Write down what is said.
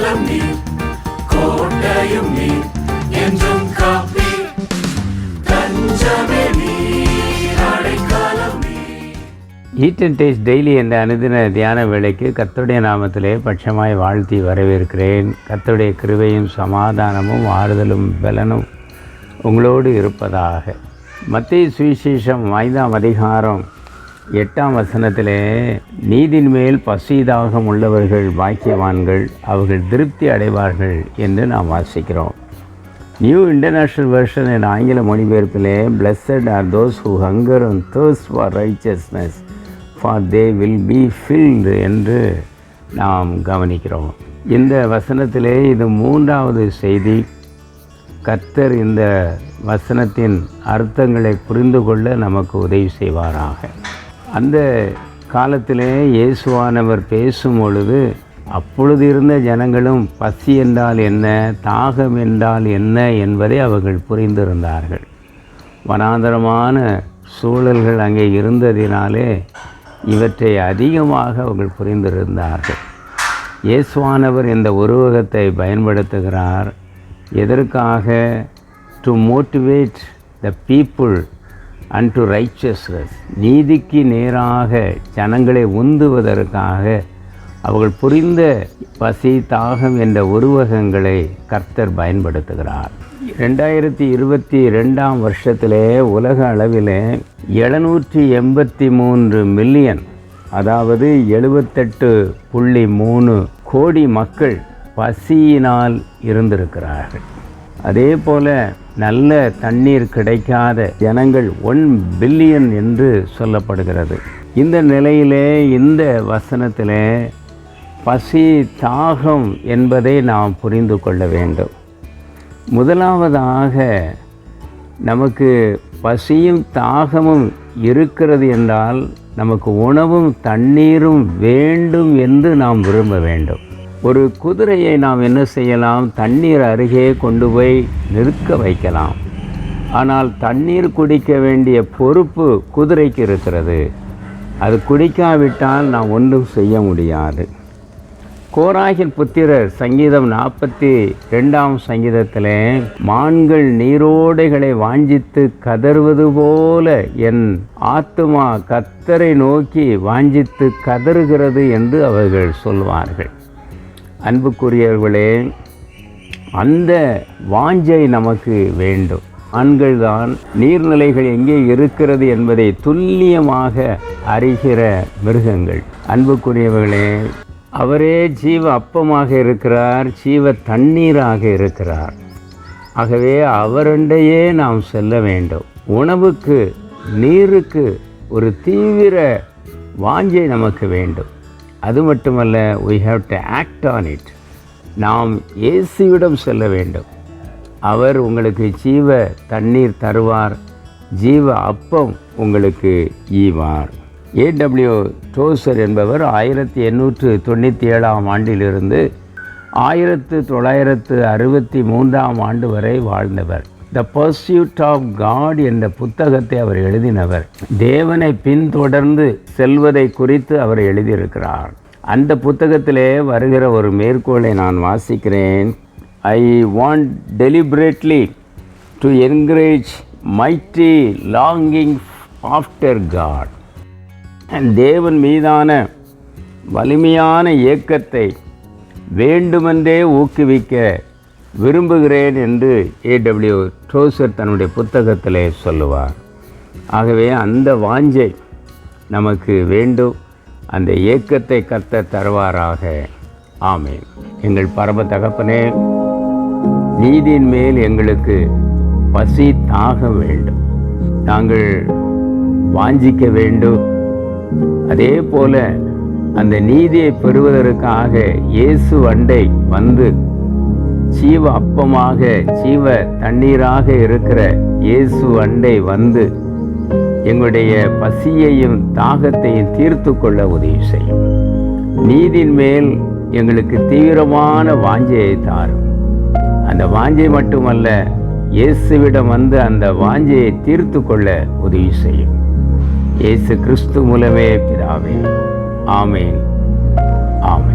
அடைக்கலம் நீர் கோட்டையும் நீர் என்றும் காப்பீர். தஞ்சமே ஈட் அண்ட் டேஸ்ட் டெய்லி என்ற அனுதின தியான வேலைக்கு கத்துடைய நாமத்திலே பட்சமாய் வாழ்த்தி வரவேற்கிறேன். கத்துடைய கிருவையும் சமாதானமும் ஆறுதலும் பலனும் உங்களோடு இருப்பதாக. மத்திய சுவிசேஷம் ஐந்தாம் அதிகாரம் எட்டாம் வசனத்திலே நீதின் மேல் பசிதாகம் உள்ளவர்கள் பாக்கியவான்கள் அவர்கள் திருப்தி அடைவார்கள் என்று நாம் வாசிக்கிறோம். நியூ இன்டர்நேஷ்னல் வெர்ஷன் என் ஆங்கில மொழிபெயர்ப்பிலே blessed are those who hunger and thirst for righteousness for they will be filled என்று நாம் கவனிக்கிறோம். இந்த வசனத்திலே இது மூன்றாவது செய்தி. கர்த்தர் இந்த வசனத்தின் அர்த்தங்களை புரிந்து கொள்ள நமக்கு உதவி செய்வாராக. அந்த காலத்திலே இயேசுவானவர் பேசும் பொழுது அப்பொழுது இருந்த ஜனங்களும் பசி என்றால் என்ன? தாகம் என்றால் என்ன? என்பதை அவர்கள் புரிந்திருந்தார்கள். வனாந்தரமான சூழல்கள் அங்கே இருந்ததினாலே இவற்றை அதிகமாக அவர்கள் புரிந்திருந்தார்கள். இயேசுவானவர் இந்த உருவகத்தை பயன்படுத்துகிறார். எதற்காக? To motivate the people and to righteousness நீதிக்கு நேராக ஜனங்களை உந்துவதற்காக அவர்கள் புரிந்த பசி தாகம் என்ற உருவகங்களை கர்த்தர் பயன்படுத்துகிறார். ரெண்டாயிரத்தி இருபத்தி ரெண்டாம் வருஷத்திலே உலக அளவிலே எழுநூற்றி எண்பத்தி மூன்று மில்லியன் அதாவது எழுபத்தெட்டு புள்ளி மூணு கோடி மக்கள் பசியினால் இருந்திருக்கிறார்கள். அதே போல் நல்ல தண்ணீர் கிடைக்காத ஜனங்கள் ஒன் பில்லியன் என்று சொல்லப்படுகிறது. இந்த நிலையிலே இந்த வசனத்திலே பசி தாகம் என்பதை நாம் புரிந்து கொள்ள வேண்டும். முதலாவதாக நமக்கு பசியும் தாகமும் இருக்கிறது என்றால் நமக்கு உணவும் தண்ணீரும் வேண்டும் என்று நாம் விரும்ப வேண்டும். ஒரு குதிரையை நாம் என்ன செய்யலாம்? தண்ணீர் அருகே கொண்டு போய் நிற்க வைக்கலாம். ஆனால் தண்ணீர் குடிக்க வேண்டிய பொறுப்பு குதிரைக்கு இருக்கிறது. அது குடிக்காவிட்டால் நாம் ஒன்றும் செய்ய முடியாது. கோராகின் புத்திரர் சங்கீதம் நாற்பத்தி ரெண்டாம் சங்கீதத்தில் மான்கள் நீரோடைகளை வாஞ்சித்து கதறுவது போல என் ஆத்துமா கத்தரை நோக்கி வாஞ்சித்து கதறுகிறது என்று அவர்கள் சொல்வார்கள். அன்புக்குரியவர்களே அந்த வாஞ்சை நமக்கு வேண்டும். ஆண்கள்தான் நீர்நிலைகள் எங்கே இருக்கிறது என்பதை துல்லியமாக அறிகிற மிருகங்கள். அன்புக்குரியவர்களே அவரே ஜீவ அப்பமாக இருக்கிறார் ஜீவ தண்ணீராக இருக்கிறார். ஆகவே அவரண்டையே நாம் செல்ல வேண்டும். உணவுக்கு நீருக்கு ஒரு தீவிர வாஞ்சை நமக்கு வேண்டும். அது மட்டுமல்ல we have to act on it நாம் இயேசுவிடம் செல்ல வேண்டும். அவர் உங்களுக்கு ஜீவ தண்ணீர் தருவார். ஜீவ அப்பம் உங்களுக்கு ஈவார். ஏடபிள்யூ டோசர் என்பவர் ஆயிரத்தி எண்ணூற்று தொண்ணூற்றி ஏழாம் ஆண்டிலிருந்து ஆயிரத்து தொள்ளாயிரத்து அறுபத்தி மூன்றாம் ஆண்டு வரை வாழ்ந்தவர். த பர்சியூட் ஆஃப் காட் என்ற புத்தகத்தை அவர் எழுதினவர். தேவனை பின்தொடர்ந்து செல்வதை குறித்து அவர் எழுதியிருக்கிறார். அந்த புத்தகத்திலே வருகிற ஒரு மேற்கோளை நான் வாசிக்கிறேன். I want deliberately to encourage mighty longing after God தேவன் மீதான வலிமையான இயக்கத்தை வேண்டுமென்றே ஊக்குவிக்க விரும்புகிறேன் என்று ஏடபிள்யூ ட்ரோசர் தன்னுடைய புத்தகத்திலே சொல்லுவார். ஆகவே அந்த வாஞ்சை நமக்கு வேண்டும். அந்த ஏக்கத்தை கத்த தருவாராக. ஆமே எங்கள் பரம தகப்பனே நீதியின் மேல் எங்களுக்கு பசி தாக வேண்டும். நாங்கள் வாஞ்சிக்க வேண்டும். அதே போல அந்த நீதியை பெறுவதற்காக இயேசு அண்டை வந்து ஜீவ அப்பமாக ஜீவ தண்ணீராக இருக்கிற இயேசு அண்டை வந்து எங்களுடைய பசியையும் தாகத்தையும் தீர்த்து கொள்ள உதவி செய்யும். நீதின் மேல் எங்களுக்கு தீவிரமான வாஞ்சையை தாரும். அந்த வாஞ்சை மட்டுமல்ல இயேசுவிடம் வந்து அந்த வாஞ்சையை தீர்த்து கொள்ள உதவி செய்யும். இயேசு கிறிஸ்து மூலமே பிதாவே ஆமேன் ஆமேன்.